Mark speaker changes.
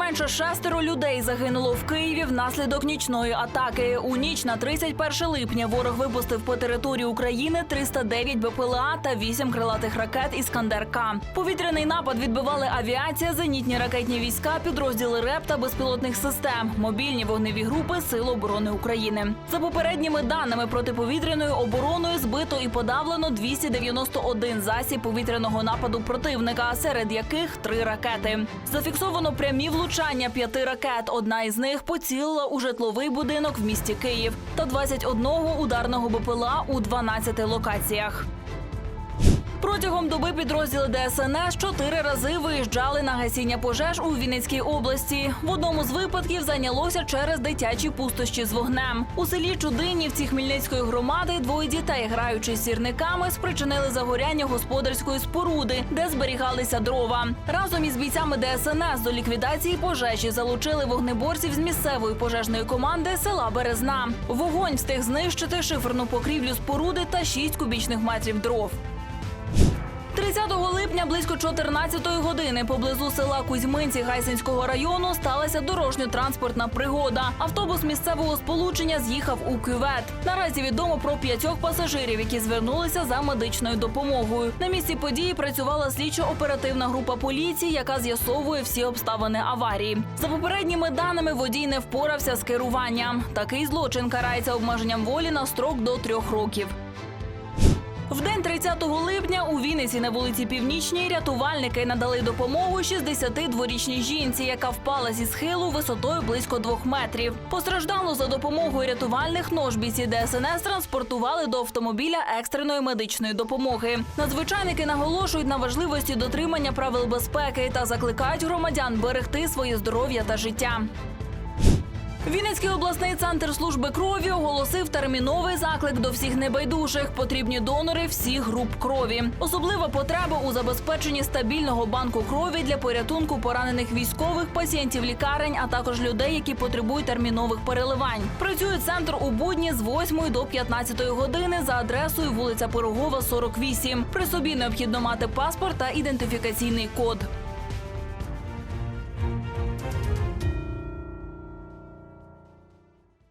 Speaker 1: Щонайменше шестеро людей загинуло в Києві внаслідок нічної атаки. У ніч на 31 липня ворог випустив по території України 309 БПЛА та 8 крилатих ракет «Іскандер-К». Повітряний напад відбивали авіація, зенітні ракетні війська, підрозділи РЕП та безпілотних систем, мобільні вогневі групи Сил оборони України. За попередніми даними протиповітряною обороною збито і подавлено 291 засіб повітряного нападу противника, серед яких три ракети. Зафіксовано прямі влучання п'яти ракет. Одна із них поцілила у житловий будинок в місті Київ та 21 ударного БПЛА у 12 локаціях. Протягом доби підрозділи ДСНС чотири рази виїжджали на гасіння пожеж у Вінницькій області. В одному з випадків зайнялося через дитячі пустощі з вогнем. У селі Чудинівці Хмельницької громади двоє дітей, граючи з сірниками, спричинили загоряння господарської споруди, де зберігалися дрова. Разом із бійцями ДСНС до ліквідації пожежі залучили вогнеборців з місцевої пожежної команди села Березна. Вогонь встиг знищити шиферну покрівлю споруди та 6 кубічних метрів дров. 30 липня близько 14-ї години поблизу села Кузьминці Гайсинського району сталася дорожньо-транспортна пригода. Автобус місцевого сполучення з'їхав у кювет. Наразі відомо про п'ятьох пасажирів, які звернулися за медичною допомогою. На місці події працювала слідчо-оперативна група поліції, яка з'ясовує всі обставини аварії. За попередніми даними, водій не впорався з керуванням. Такий злочин карається обмеженням волі на строк до трьох років. В день 30 липня у Вінниці на вулиці Північній рятувальники надали допомогу 62-річній жінці, яка впала зі схилу висотою близько двох метрів. Постраждалу за допомогою рятувальних нож бійці ДСНС транспортували до автомобіля екстреної медичної допомоги. Надзвичайники наголошують на важливості дотримання правил безпеки та закликають громадян берегти своє здоров'я та життя. Вінницький обласний центр служби крові оголосив терміновий заклик до всіх небайдужих. Потрібні донори всіх груп крові. Особлива потреба у забезпеченні стабільного банку крові для порятунку поранених військових, пацієнтів лікарень, а також людей, які потребують термінових переливань. Працює центр у будні з 8 до 15 години за адресою вулиця Пирогова, 48. При собі необхідно мати паспорт та ідентифікаційний код.